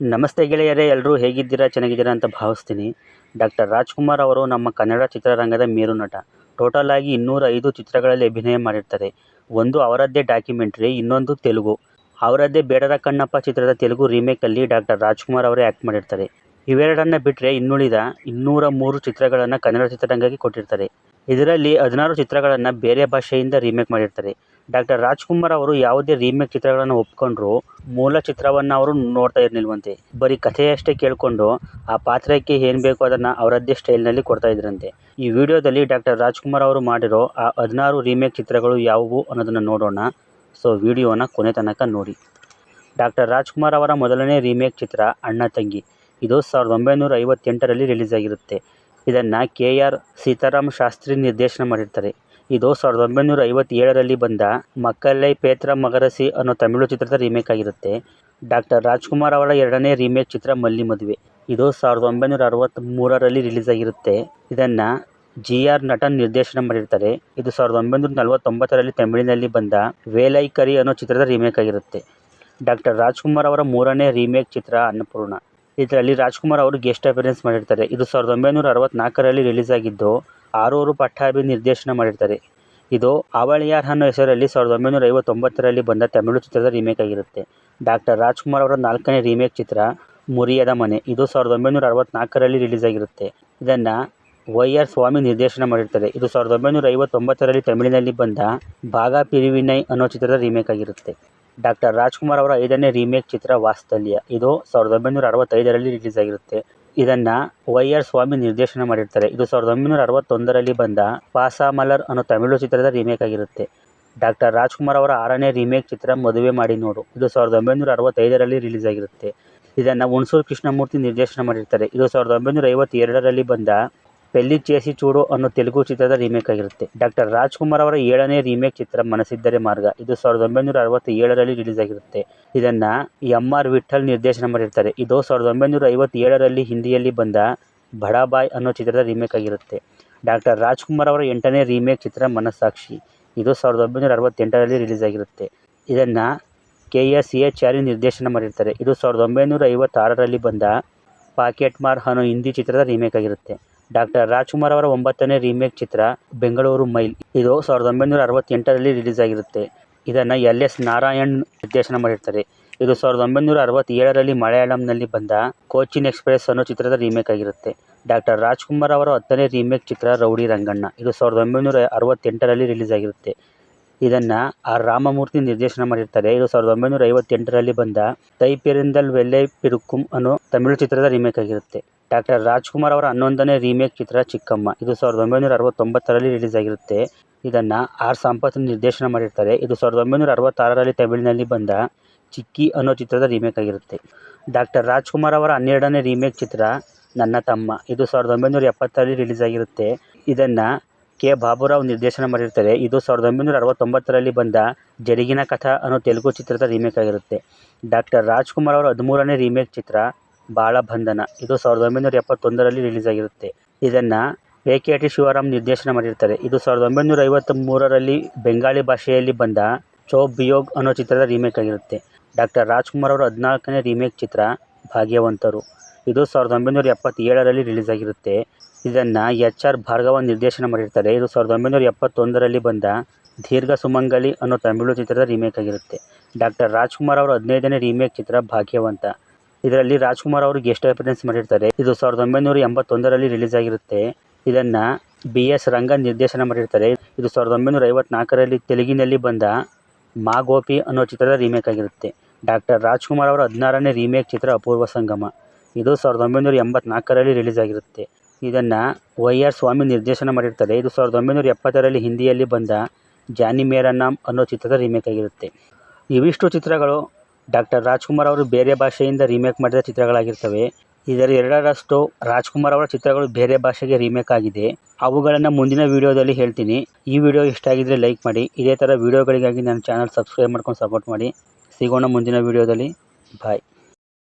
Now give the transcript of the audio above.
ನಮಸ್ತೆ ಗೆಳೆಯರೇ ಎಲ್ಲರೂ ಹೇಗಿದ್ದೀರಾ, ಚೆನ್ನಾಗಿದ್ದೀರಾ ಅಂತ ಭಾವಿಸ್ತೀನಿ. ಡಾಕ್ಟರ್ ರಾಜ್ಕುಮಾರ್ ಅವರು ನಮ್ಮ ಕನ್ನಡ ಚಿತ್ರರಂಗದ ಮೇರು ನಟ. ಟೋಟಲ್ ಆಗಿ ಇನ್ನೂರ ಐದು ಚಿತ್ರಗಳಲ್ಲಿ ಅಭಿನಯ ಮಾಡಿರ್ತಾರೆ. ಒಂದು ಅವರದ್ದೇ ಡಾಕ್ಯುಮೆಂಟ್ರಿ, ಇನ್ನೊಂದು ತೆಲುಗು. ಅವರದ್ದೇ ಬೇಡರ ಕಣ್ಣಪ್ಪ ಚಿತ್ರದ ತೆಲುಗು ರೀಮೇಕಲ್ಲಿ ಡಾಕ್ಟರ್ ರಾಜ್ಕುಮಾರ್ ಅವರೇ ಆ್ಯಕ್ಟ್ ಮಾಡಿರ್ತಾರೆ. ಇವೆರಡನ್ನು ಬಿಟ್ಟರೆ ಇನ್ನುಳಿದ ಇನ್ನೂರ ಮೂರು ಚಿತ್ರಗಳನ್ನು ಕನ್ನಡ ಚಿತ್ರರಂಗಕ್ಕೆ ಕೊಟ್ಟಿರ್ತಾರೆ. ಇದರಲ್ಲಿ ಹದಿನಾರು ಚಿತ್ರಗಳನ್ನು ಬೇರೆ ಭಾಷೆಯಿಂದ ರೀಮೇಕ್ ಮಾಡಿರ್ತಾರೆ. ಡಾಕ್ಟರ್ ರಾಜ್ಕುಮಾರ್ ಅವರು ಯಾವುದೇ ರೀಮೇಕ್ ಚಿತ್ರಗಳನ್ನು ಒಪ್ಕೊಂಡ್ರು ಮೂಲ ಚಿತ್ರವನ್ನು ಅವರು ನೋಡ್ತಾ ಇರಲಿಲ್ವಂತೆ. ಬರೀ ಕಥೆಯಷ್ಟೇ ಕೇಳಿಕೊಂಡು ಆ ಪಾತ್ರಕ್ಕೆ ಏನು ಬೇಕೋ ಅದನ್ನು ಅವರದ್ದೇ ಸ್ಟೈಲ್ನಲ್ಲಿ ಕೊಡ್ತಾ ಇದ್ರಂತೆ. ಈ ವಿಡಿಯೋದಲ್ಲಿ ಡಾಕ್ಟರ್ ರಾಜ್ಕುಮಾರ್ ಅವರು ಮಾಡಿರೋ ಆ ಹದಿನಾರು ರೀಮೇಕ್ ಚಿತ್ರಗಳು ಯಾವುವು ಅನ್ನೋದನ್ನು ನೋಡೋಣ. ಸೊ ವಿಡಿಯೋನ ಕೊನೆ ತನಕ ನೋಡಿ. ಡಾಕ್ಟರ್ ರಾಜ್ಕುಮಾರ್ ಅವರ ಮೊದಲನೇ ರೀಮೇಕ್ ಚಿತ್ರ ಅಣ್ಣ ತಂಗಿ. ಇದು ಸಾವಿರದ ಒಂಬೈನೂರ ಐವತ್ತೆಂಟರಲ್ಲಿ ರಿಲೀಸ್ ಆಗಿರುತ್ತೆ. ಇದನ್ನು ಕೆ ಆರ್ ಸೀತಾರಾಮ್ ಶಾಸ್ತ್ರಿ ನಿರ್ದೇಶನ ಮಾಡಿರ್ತಾರೆ. ಇದು ಸಾವಿರದ ಒಂಬೈನೂರ ಐವತ್ತೇಳರಲ್ಲಿ ಬಂದ ಮಕ್ಕಳೈ ಪೇತ್ರ ಮಗರಸಿ ಅನ್ನೋ ತಮಿಳು ಚಿತ್ರದ ರೀಮೇಕ್ ಆಗಿರುತ್ತೆ. ಡಾಕ್ಟರ್ ರಾಜ್ಕುಮಾರ್ ಅವರ ಎರಡನೇ ರೀಮೇಕ್ ಚಿತ್ರ ಮಲ್ಲಿ ಮದುವೆ. ಇದು ಸಾವಿರದ ಒಂಬೈನೂರ ಅರವತ್ತ್ಮೂರರಲ್ಲಿ ರಿಲೀಸ್ ಆಗಿರುತ್ತೆ. ಇದನ್ನು ಜಿ ಆರ್ ನಟನ್ ನಿರ್ದೇಶನ ಮಾಡಿರ್ತಾರೆ. ಇದು ಸಾವಿರದ ಒಂಬೈನೂರ ನಲವತ್ತೊಂಬತ್ತರಲ್ಲಿ ತಮಿಳಿನಲ್ಲಿ ಬಂದ ವೇಲೈಕರಿ ಅನ್ನೋ ಚಿತ್ರದ ರೀಮೇಕ್ ಆಗಿರುತ್ತೆ. ಡಾಕ್ಟರ್ ರಾಜ್ಕುಮಾರ್ ಅವರ ಮೂರನೇ ರೀಮೇಕ್ ಚಿತ್ರ ಅನ್ನಪೂರ್ಣ. ಇದರಲ್ಲಿ ರಾಜ್ಕುಮಾರ್ ಅವರು ಗೆಸ್ಟ್ ಅಪಿಯರೆನ್ಸ್ ಮಾಡಿರ್ತಾರೆ. ಇದು ಸಾವಿರದ ಒಂಬೈನೂರ ಅರವತ್ತ್ನಾಲ್ಕರಲ್ಲಿ ರಿಲೀಸ್ ಆಗಿದ್ದು ಆರೂರು ಪಟ್ಟಾಭಿ ನಿರ್ದೇಶನ ಮಾಡಿರ್ತಾರೆ. ಇದು ಅವಳಿಯಾರ್ ಅನ್ನೋ ಹೆಸರಲ್ಲಿ ಸಾವಿರದ ಒಂಬೈನೂರ ಐವತ್ತೊಂಬತ್ತರಲ್ಲಿ ಬಂದ ತಮಿಳು ಚಿತ್ರದ ರೀಮೇಕ್ ಆಗಿರುತ್ತೆ. ಡಾಕ್ಟರ್ ರಾಜ್ಕುಮಾರ್ ಅವರ ನಾಲ್ಕನೇ ರೀಮೇಕ್ ಚಿತ್ರ ಮುರಿಯದ ಮನೆ. ಇದು ಸಾವಿರದ ಒಂಬೈನೂರ ಅರವತ್ತ್ನಾಲ್ಕರಲ್ಲಿ ರಿಲೀಸ್ ಆಗಿರುತ್ತೆ. ಇದನ್ನು ವೈ ಆರ್ ಸ್ವಾಮಿ ನಿರ್ದೇಶನ ಮಾಡಿರ್ತಾರೆ. ಇದು ಸಾವಿರದ ಒಂಬೈನೂರ ಐವತ್ತೊಂಬತ್ತರಲ್ಲಿ ತಮಿಳಿನಲ್ಲಿ ಬಂದ ಭಾಗ ಪಿರಿವಿನೈ ಅನ್ನೋ ಚಿತ್ರದ ರೀಮೇಕ್ ಆಗಿರುತ್ತೆ. ಡಾಕ್ಟರ್ ರಾಜ್ಕುಮಾರ್ ಅವರ ಐದನೇ ರೀಮೇಕ್ ಚಿತ್ರ ವಾಸ್ತಲ್ಯ. ಇದು ಸಾವಿರದ ಒಂಬೈನೂರ ಅರವತ್ತೈದರಲ್ಲಿ ರಿಲೀಸ್ ಆಗಿರುತ್ತೆ. ಇದನ್ನು ವೈ ಆರ್ ಸ್ವಾಮಿ ನಿರ್ದೇಶನ ಮಾಡಿರ್ತಾರೆ. ಇದು ಸಾವಿರದ ಒಂಬೈನೂರ ಅರವತ್ತೊಂದರಲ್ಲಿ ಬಂದ ಪಾಸಾಮಲರ್ ಅನ್ನೋ ತಮಿಳು ಚಿತ್ರದ ರೀಮೇಕ್ ಆಗಿರುತ್ತೆ. ಡಾಕ್ಟರ್ ರಾಜ್ಕುಮಾರ್ ಅವರ ಆರನೇ ರೀಮೇಕ್ ಚಿತ್ರ ಮದುವೆ ಮಾಡಿ ನೋಡು. ಇದು ಸಾವಿರದ ಒಂಬೈನೂರ ಅರವತ್ತೈದರಲ್ಲಿ ರಿಲೀಸ್ ಆಗಿರುತ್ತೆ. ಇದನ್ನು ಹುಣಸೂರು ಕೃಷ್ಣಮೂರ್ತಿ ನಿರ್ದೇಶನ ಮಾಡಿರ್ತಾರೆ. ಇದು ಸಾವಿರದ ಒಂಬೈನೂರ ಐವತ್ತೆರಡರಲ್ಲಿ ಬಂದ ಪೆಲ್ಲಿ ಚೇಸಿ ಚೂಡು ಅನ್ನೋ ತೆಲುಗು ಚಿತ್ರದ ರೀಮೇಕ್ ಆಗಿರುತ್ತೆ. ಡಾಕ್ಟರ್ ರಾಜ್ಕುಮಾರ್ ಅವರ ಏಳನೇ ರೀಮೇಕ್ ಚಿತ್ರ ಮನಸ್ಸಿದ್ದರೆ ಮಾರ್ಗ. ಇದು ಸಾವಿರದ ಒಂಬೈನೂರ ಅರವತ್ತೇಳರಲ್ಲಿ ರಿಲೀಸ್ ಆಗಿರುತ್ತೆ. ಇದನ್ನ ಎಂ ಆರ್ ವಿಠಲ್ ನಿರ್ದೇಶನ ಮಾಡಿರ್ತಾರೆ. ಇದು ಸಾವಿರದ ಒಂಬೈನೂರ ಐವತ್ತೇಳರಲ್ಲಿ ಹಿಂದಿಯಲ್ಲಿ ಬಂದ ಬಡಾಬಾಯ್ ಅನ್ನೋ ಚಿತ್ರದ ರೀಮೇಕ್ ಆಗಿರುತ್ತೆ. ಡಾಕ್ಟರ್ ರಾಜ್ಕುಮಾರ್ ಅವರ ಎಂಟನೇ ರೀಮೇಕ್ ಚಿತ್ರ ಮನಸ್ಸಾಕ್ಷಿ. ಇದು ಸಾವಿರದ ಒಂಬೈನೂರ ಅರವತ್ತೆಂಟರಲ್ಲಿ ರಿಲೀಸ್ ಆಗಿರುತ್ತೆ. ಇದನ್ನು ಕೆ ಎಸ್ ಎ ಚಾರಿ ನಿರ್ದೇಶನ ಮಾಡಿರ್ತಾರೆ. ಇದು ಸಾವಿರದ ಒಂಬೈನೂರ ಐವತ್ತಾರರಲ್ಲಿ ಬಂದ ಪಾಕೆಟ್ ಮಾರ್ ಅನ್ನೋ ಹಿಂದಿ ಚಿತ್ರದ ರೀಮೇಕ್ ಆಗಿರುತ್ತೆ. ಡಾಕ್ಟರ್ ರಾಜ್ಕುಮಾರ್ ಅವರ ಒಂಬತ್ತನೇ ರೀಮೇಕ್ ಚಿತ್ರ, ಬೆಂಗಳೂರು ಮೈಲ್. ಇದು ಸಾವಿರದ ಒಂಬೈನೂರ ಅರವತ್ತೆಂಟರಲ್ಲಿ ರಿಲೀಸ್ ಆಗಿರುತ್ತೆ. ಇದನ್ನು ಎಲ್ ಎಸ್ ನಾರಾಯಣ್ ನಿರ್ದೇಶನ ಮಾಡಿರ್ತಾರೆ. ಇದು ಸಾವಿರದ ಒಂಬೈನೂರ ಅರವತ್ತೇಳರಲ್ಲಿ ಮಲಯಾಳಂನಲ್ಲಿ ಬಂದ ಕೋಚಿನ್ ಎಕ್ಸ್ಪ್ರೆಸ್ ಅನ್ನೋ ಚಿತ್ರದ ರೀಮೇಕ್ ಆಗಿರುತ್ತೆ. ಡಾಕ್ಟರ್ ರಾಜ್ಕುಮಾರ್ ಅವರ ಹತ್ತನೇ ರೀಮೇಕ್ ಚಿತ್ರ ರೌಡಿ ರಂಗಣ್ಣ. ಇದು ಸಾವಿರದ ಒಂಬೈನೂರ ಅರವತ್ತೆಂಟರಲ್ಲಿ ರಿಲೀಸ್ ಆಗಿರುತ್ತೆ. ಇದನ್ನು ಆರ್ ರಾಮಮೂರ್ತಿ ನಿರ್ದೇಶನ ಮಾಡಿರ್ತಾರೆ. ಇದು ಸಾವಿರದ ಒಂಬೈನೂರ ಐವತ್ತೆಂಟರಲ್ಲಿ ಬಂದ ತೈಪೆರಿಂದಲ್ ವೆಲ್ಲೈ ಪಿರುಕುಂ ಅನ್ನೋ ತಮಿಳು ಚಿತ್ರದ ರೀಮೇಕ್ ಆಗಿರುತ್ತೆ. ಡಾಕ್ಟರ್ ರಾಜ್ಕುಮಾರ್ ಅವರ ಹನ್ನೊಂದನೇ ರೀಮೇಕ್ ಚಿತ್ರ ಚಿಕ್ಕಮ್ಮ. ಇದು ಸಾವಿರದ ಒಂಬೈನೂರ ಅರವತ್ತೊಂಬತ್ತರಲ್ಲಿ ರಿಲೀಸ್ ಆಗಿರುತ್ತೆ. ಇದನ್ನು ಆರ್ ಸಂಪತ್ ನಿರ್ದೇಶನ ಮಾಡಿರ್ತಾರೆ. ಇದು ಸಾವಿರದ ಒಂಬೈನೂರ ಅರವತ್ತಾರರಲ್ಲಿ ತಮಿಳಿನಲ್ಲಿ ಬಂದ ಚಿಕ್ಕಿ ಅನ್ನೋ ಚಿತ್ರದ ರೀಮೇಕ್ ಆಗಿರುತ್ತೆ. ಡಾಕ್ಟರ್ ರಾಜ್ಕುಮಾರ್ ಅವರ ಹನ್ನೆರಡನೇ ರೀಮೇಕ್ ಚಿತ್ರ ನನ್ನ ತಮ್ಮ. ಇದು ಸಾವಿರದ ಒಂಬೈನೂರ ಎಪ್ಪತ್ತರಲ್ಲಿ ರಿಲೀಸ್ ಆಗಿರುತ್ತೆ. ಇದನ್ನು ಕೆ ಬಾಬುರಾವ್ ನಿರ್ದೇಶನ ಮಾಡಿರ್ತಾರೆ. ಇದು ಸಾವಿರದ ಒಂಬೈನೂರ ಅರವತ್ತೊಂಬತ್ತರಲ್ಲಿ ಬಂದ ಜರಿಗಿನ ಕಥಾ ಅನ್ನೋ ತೆಲುಗು ಚಿತ್ರದ ರೀಮೇಕ್ ಆಗಿರುತ್ತೆ. ಡಾಕ್ಟರ್ ರಾಜ್ಕುಮಾರ್ ಅವರ ಹದಿಮೂರನೇ ರೀಮೇಕ್ ಚಿತ್ರ ಬಾಳ ಬಂಧನ. ಇದು ಸಾವಿರದ ಒಂಬೈನೂರ ಎಪ್ಪತ್ತೊಂದರಲ್ಲಿ ರಿಲೀಸ್ ಆಗಿರುತ್ತೆ. ಇದನ್ನು ಎ ಕೆ ಟಿ ಶಿವರಾಮ್ ನಿರ್ದೇಶನ ಮಾಡಿರ್ತಾರೆ. ಇದು ಸಾವಿರದ ಒಂಬೈನೂರ ಐವತ್ತ ಮೂರರಲ್ಲಿ ಬೆಂಗಾಳಿ ಭಾಷೆಯಲ್ಲಿ ಬಂದ ಚೋ ಬಿಯೋಗ್ ಅನ್ನೋ ಚಿತ್ರದ ರೀಮೇಕ್ ಆಗಿರುತ್ತೆ. ಡಾಕ್ಟರ್ ರಾಜ್ಕುಮಾರ್ ಅವರ ಹದಿನಾಲ್ಕನೇ ರೀಮೇಕ್ ಚಿತ್ರ ಭಾಗ್ಯವಂತರು. ಇದು ಸಾವಿರದ ಒಂಬೈನೂರ ಎಪ್ಪತ್ತೇಳರಲ್ಲಿ ರಿಲೀಸ್ ಆಗಿರುತ್ತೆ. ಇದನ್ನು ಎಚ್ ಆರ್ ಭಾರ್ಗವ ನಿರ್ದೇಶನ ಮಾಡಿರ್ತಾರೆ. ಇದು ಸಾವಿರದ ಒಂಬೈನೂರ ಎಪ್ಪತ್ತೊಂದರಲ್ಲಿ ಬಂದ ದೀರ್ಘ ಸುಮಂಗಲಿ ಅನ್ನೋ ತಮಿಳು ಚಿತ್ರದ ರೀಮೇಕ್ ಆಗಿರುತ್ತೆ. ಡಾಕ್ಟರ್ ರಾಜ್ಕುಮಾರ್ ಅವರ ಹದಿನೈದನೇ ರೀಮೇಕ್ ಚಿತ್ರ ಭಾಗ್ಯವಂತ. ಇದರಲ್ಲಿ ರಾಜ್ಕುಮಾರ್ ಅವರು ಗೆಸ್ಟ್ ಅಪಿಯರೆನ್ಸ್ ಮಾಡಿರ್ತಾರೆ. ಇದು ಸಾವಿರದ ಒಂಬೈನೂರ ಎಂಬತ್ತೊಂದರಲ್ಲಿ ರಿಲೀಸ್ ಆಗಿರುತ್ತೆ. ಇದನ್ನು ಬಿ ಎಸ್ ರಂಗನ್ ನಿರ್ದೇಶನ ಮಾಡಿರ್ತಾರೆ. ಇದು ಸಾವಿರದ ಒಂಬೈನೂರ ಐವತ್ನಾಲ್ಕರಲ್ಲಿ ತೆಲುಗಿನಲ್ಲಿ ಬಂದ ಮಾ ಗೋಪಿ ಅನ್ನೋ ಚಿತ್ರದ ರೀಮೇಕ್ ಆಗಿರುತ್ತೆ. ಡಾಕ್ಟರ್ ರಾಜ್ಕುಮಾರ್ ಅವರ ಹದಿನಾರನೇ ರೀಮೇಕ್ ಚಿತ್ರ ಅಪೂರ್ವ ಸಂಗಮ. ಇದು ಸಾವಿರದ ಒಂಬೈನೂರ ಎಂಬತ್ನಾಲ್ಕರಲ್ಲಿ ರಿಲೀಸ್ ಆಗಿರುತ್ತೆ. ಇದನ್ನು ವೈ ಆರ್ ಸ್ವಾಮಿ ನಿರ್ದೇಶನ ಮಾಡಿರ್ತಾರೆ. ಇದು ಸಾವಿರದ ಒಂಬೈನೂರ ಎಪ್ಪತ್ತರಲ್ಲಿ ಹಿಂದಿಯಲ್ಲಿ ಬಂದ ಜಾನಿ ಮೇರಾ ನಾಮ್ ಅನ್ನೋ ಚಿತ್ರದ ರೀಮೇಕ್ ಆಗಿರುತ್ತೆ. ಇವಿಷ್ಟು ಚಿತ್ರಗಳು ಡಾಕ್ಟರ್ ರಾಜ್ಕುಮಾರ್ ಅವರು ಬೇರೆ ಭಾಷೆಯಿಂದ ರೀಮೇಕ್ ಮಾಡಿದ ಚಿತ್ರಗಳಾಗಿರ್ತವೆ. ಇದರ ಎರಡರಷ್ಟು ರಾಜ್ಕುಮಾರ್ ಅವರ ಚಿತ್ರಗಳು ಬೇರೆ ಭಾಷೆಗೆ ರೀಮೇಕ್ ಆಗಿದೆ. ಅವುಗಳನ್ನು ಮುಂದಿನ ವೀಡಿಯೋದಲ್ಲಿ ಹೇಳ್ತೀನಿ. ಈ ವಿಡಿಯೋ ಇಷ್ಟ ಆಗಿದ್ದರೆ ಲೈಕ್ ಮಾಡಿ, ಇದೇ ಥರ ವೀಡಿಯೋಗಳಿಗಾಗಿ ನನ್ನ ಚಾನಲ್ ಸಬ್ಸ್ಕ್ರೈಬ್ ಮಾಡ್ಕೊಂಡು ಸಪೋರ್ಟ್ ಮಾಡಿ. ಸಿಗೋಣ ಮುಂದಿನ ವೀಡಿಯೋದಲ್ಲಿ. ಬಾಯ್.